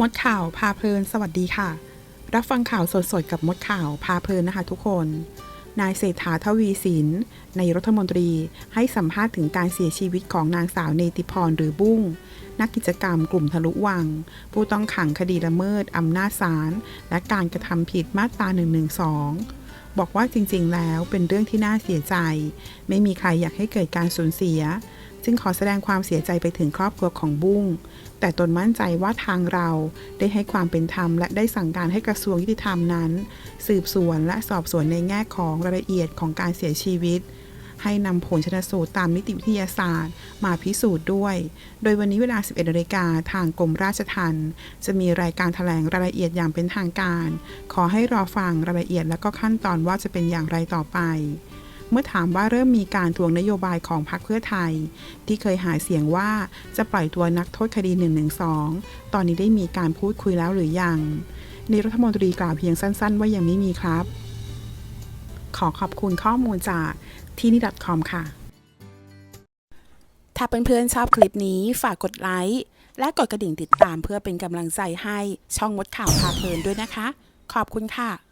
มดข่าวพาเพลินสวัสดีค่ะ รับฟังข่าวสดๆกับมดข่าวพาเพลินนะคะทุกคน นายเศรษฐาทวีสินในายรัฐมนตรีให้สัมภาษณ์ถึงการเสียชีวิตของนางสาวเนติพรหรือบุ้ง นักกิจกรรมกลุ่มทะลุวัง ผู้ต้องขังคดีละเมิดอำนาจศาลและการกระทำผิดมาตรา 112บอกว่าจริงๆ แล้วเป็นเรื่องที่น่าเสียใจ ไม่มีใครอยากให้เกิดการสูญเสีย จึงขอแสดงความเสียใจไปถึงครอบครัวของบุ้ง แต่ตนมั่นใจว่าทางเราได้ให้ความเป็นธรรม และได้สั่งการให้กระทรวงยุติธรรมนั้น สืบสวนและสอบสวนในแง่ของรายละเอียดของการเสียชีวิต ให้นำผลชนสูตรตามนิติวิทยาศาสตร์ มาพิสูจน์ด้วย โดยวันนี้เวลา 11นาฬิกาทางกรมราชทัณฑ์จะมีรายการแถลงรายละเอียดอย่างเป็นทางการ ขอให้รอฟังรายละเอียดและก็ขั้นตอนว่าจะเป็นอย่างไรต่อไป เมื่อถามว่าเริ่มมีการทวงนโยบายของพรรคเพื่อไทย ที่เคยหาเสียงว่าจะปล่อยตัวนักโทษคดี 112 ตอนนี้ได้มีการพูดคุยแล้วหรือยังในรัฐมนตรีกล่าวเพียงสั้นๆ ว่ายังไม่มีครับ ขอขอบคุณข้อมูลจากที่นี่ .com ค่ะ ถ้าเพื่อนๆชอบคลิปนี้ฝากกดไลค์และกดกระดิ่งติดตามเพื่อเป็นกำลังใจให้ช่องมดข่าวพาเพลินด้วยนะคะ ขอบคุณค่ะ